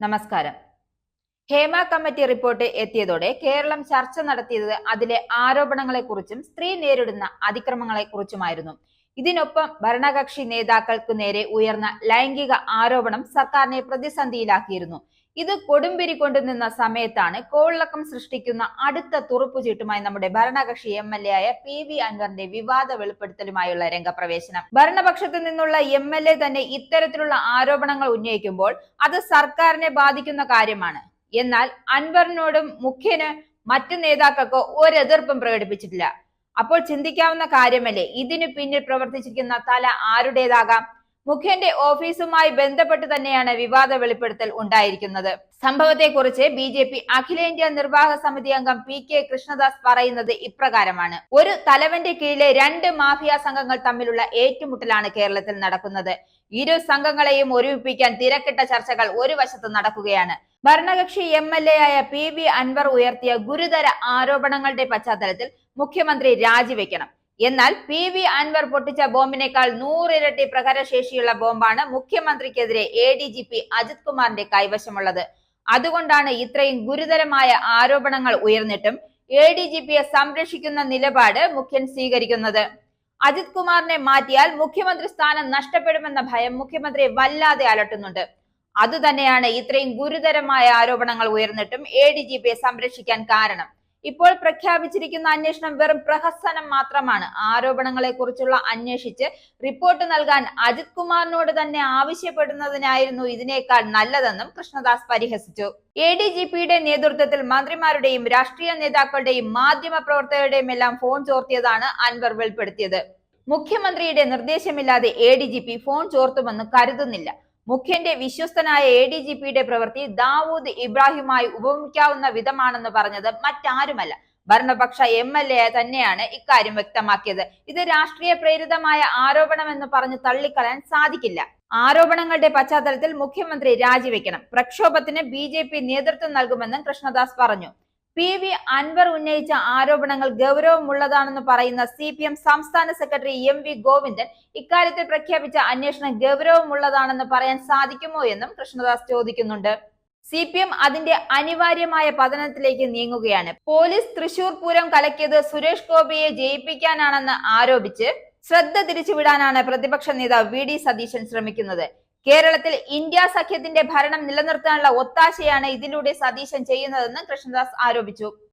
നമസ്കാരം. Hema committee report എത്തിയതോടെ കേരളം ചർച്ച നടത്തിയത് അതിലെ ആരോപണങ്ങളെക്കുറിച്ചും സ്ത്രീ നേരിടുന്ന അതിക്രമങ്ങളെക്കുറിച്ചുമായിരുന്നു. ഇതിനൊപ്പം ഭരണകക്ഷി നേതാക്കൾക്ക് നേരെ ഉയർന്ന ലൈംഗിക ആരോപണം സർക്കാരിനെ പ്രതിസന്ധിയിലാക്കിയിരുന്നു. ഇത് കൊടുമ്പിരി കൊണ്ടുനിന്ന സമയത്താണ് കോളിളക്കം സൃഷ്ടിക്കുന്ന അടുത്ത തുറുപ്പുചീട്ടുമായി നമ്മുടെ ഭരണകക്ഷി എം എൽ എ ആയ പി വി അൻവറിന്റെ വിവാദ വെളിപ്പെടുത്തലുമായുള്ള രംഗപ്രവേശനം. ഭരണപക്ഷത്തു നിന്നുള്ള എം എൽ എ തന്നെ ഇത്തരത്തിലുള്ള ആരോപണങ്ങൾ ഉന്നയിക്കുമ്പോൾ അത് സർക്കാരിനെ ബാധിക്കുന്ന കാര്യമാണ്. എന്നാൽ അൻവറിനോടും മുഖ്യന് മറ്റു നേതാക്കൾക്കോ ഒരെതിർപ്പും പ്രകടിപ്പിച്ചിട്ടില്ല. അപ്പോൾ ചിന്തിക്കാവുന്ന കാര്യമല്ലേ? ഇതിനു പിന്നിൽ പ്രവർത്തിച്ചിരിക്കുന്ന തല ആരുടേതാകാം? മുഖ്യന്റെ ഓഫീസുമായി ബന്ധപ്പെട്ട് തന്നെയാണ് വിവാദ വെളിപ്പെടുത്തൽ ഉണ്ടായിരിക്കുന്നത്. സംഭവത്തെക്കുറിച്ച് ബി ജെ പി അഖിലേന്ത്യാ നിർവാഹക സമിതി അംഗം പി കെ കൃഷ്ണദാസ് പറയുന്നത് ഇപ്രകാരമാണ്. ഒരു തലവന്റെ കീഴിലെ രണ്ട് മാഫിയ സംഘങ്ങൾ തമ്മിലുള്ള ഏറ്റുമുട്ടലാണ് കേരളത്തിൽ നടക്കുന്നത്. ഇരു സംഘങ്ങളെയും ഒരുമിപ്പിക്കാൻ തിരക്കിട്ട ചർച്ചകൾ ഒരു വശത്ത് നടക്കുകയാണ്. ഭരണകക്ഷി എം എൽ എ ആയ പി വി അൻവർ ഉയർത്തിയ ഗുരുതര ആരോപണങ്ങളുടെ പശ്ചാത്തലത്തിൽ മുഖ്യമന്ത്രി രാജിവെക്കണം. എന്നാൽ പി വി അൻവർ പൊട്ടിച്ച ബോംബിനേക്കാൾ നൂറിരട്ടി പ്രഹരശേഷിയുള്ള ബോംബാണ് മുഖ്യമന്ത്രിക്കെതിരെ A D G P Ajith കുമാറിന്റെ കൈവശമുള്ളത്. അതുകൊണ്ടാണ് ഇത്രയും ഗുരുതരമായ ആരോപണങ്ങൾ ഉയർന്നിട്ടും എ ഡി ജി പിയെ സംരക്ഷിക്കുന്ന നിലപാട് മുഖ്യൻ സ്വീകരിക്കുന്നത്. അജിത് കുമാറിനെ മാറ്റിയാൽ മുഖ്യമന്ത്രി സ്ഥാനം നഷ്ടപ്പെടുമെന്ന ഭയം മുഖ്യമന്ത്രിയെ വല്ലാതെ അലട്ടുന്നുണ്ട്. അതുതന്നെയാണ് ഇത്രയും ഗുരുതരമായ ആരോപണങ്ങൾ ഉയർന്നിട്ടും എ ഡി ജി പിയെ സംരക്ഷിക്കാൻ കാരണം. ഇപ്പോൾ പ്രഖ്യാപിച്ചിരിക്കുന്ന അന്വേഷണം വെറും പ്രഹസനം മാത്രമാണ്. ആരോപണങ്ങളെ കുറിച്ചുള്ള അന്വേഷിച്ച് റിപ്പോർട്ട് നൽകാൻ അജിത് കുമാറിനോട് തന്നെ ആവശ്യപ്പെടുന്നതിനായിരുന്നു ഇതിനേക്കാൾ നല്ലതെന്നും കൃഷ്ണദാസ് പരിഹസിച്ചു. എ ഡി ജി പിയുടെ നേതൃത്വത്തിൽ മന്ത്രിമാരുടെയും രാഷ്ട്രീയ നേതാക്കളുടെയും മാധ്യമ പ്രവർത്തകരുടെയും എല്ലാം ഫോൺ ചോർത്തിയതാണ് അൻവർ വെളിപ്പെടുത്തിയത്. മുഖ്യമന്ത്രിയുടെ നിർദ്ദേശമില്ലാതെ A D G P phone ചോർത്തുമെന്ന് കരുതുന്നില്ല. മുഖ്യന്റെ വിശ്വസ്തനായ എ ഡി ജി പിയുടെ പ്രവൃത്തി ദാവൂദ് ഇബ്രാഹിമായി ഉപമിക്കാവുന്ന വിധമാണെന്ന് പറഞ്ഞത് മറ്റാരുമല്ല. ഭരണപക്ഷ എം എൽ എ തന്നെയാണ് ഇക്കാര്യം വ്യക്തമാക്കിയത്. ഇത് രാഷ്ട്രീയ പ്രേരിതമായ ആരോപണമെന്ന് പറഞ്ഞ് തള്ളിക്കളയാൻ സാധിക്കില്ല. ആരോപണങ്ങളുടെ പശ്ചാത്തലത്തിൽ മുഖ്യമന്ത്രി രാജിവെക്കണം. പ്രക്ഷോഭത്തിന് ബി നേതൃത്വം നൽകുമെന്നും കൃഷ്ണദാസ് പറഞ്ഞു. പി വി അൻവർ ഉന്നയിച്ച ആരോപണങ്ങൾ ഗൗരവമുള്ളതാണെന്ന് പറയുന്ന സി പി എം സംസ്ഥാന സെക്രട്ടറി എം വി ഗോവിന്ദൻ ഇക്കാര്യത്തിൽ പ്രഖ്യാപിച്ച അന്വേഷണം ഗൗരവമുള്ളതാണെന്ന് പറയാൻ സാധിക്കുമോ എന്നും കൃഷ്ണദാസ് ചോദിക്കുന്നുണ്ട്. സി പി എം അതിന്റെ അനിവാര്യമായ പതനത്തിലേക്ക് നീങ്ങുകയാണ്. പോലീസ് തൃശൂർ പൂരം കലക്കിയത് സുരേഷ് ഗോപിയെ ജയിപ്പിക്കാനാണെന്ന് ആരോപിച്ച് ശ്രദ്ധ തിരിച്ചുവിടാനാണ് പ്രതിപക്ഷ നേതാവ് വി ഡി സതീശൻ ശ്രമിക്കുന്നത്. കേരളത്തിൽ ഇന്ത്യ സഖ്യത്തിന്റെ ഭരണം നിലനിർത്താനുള്ള ഒത്താശയാണ് ഇതിലൂടെ സതീശൻ ചെയ്യുന്നതെന്ന് കൃഷ്ണദാസ് ആരോപിച്ചു.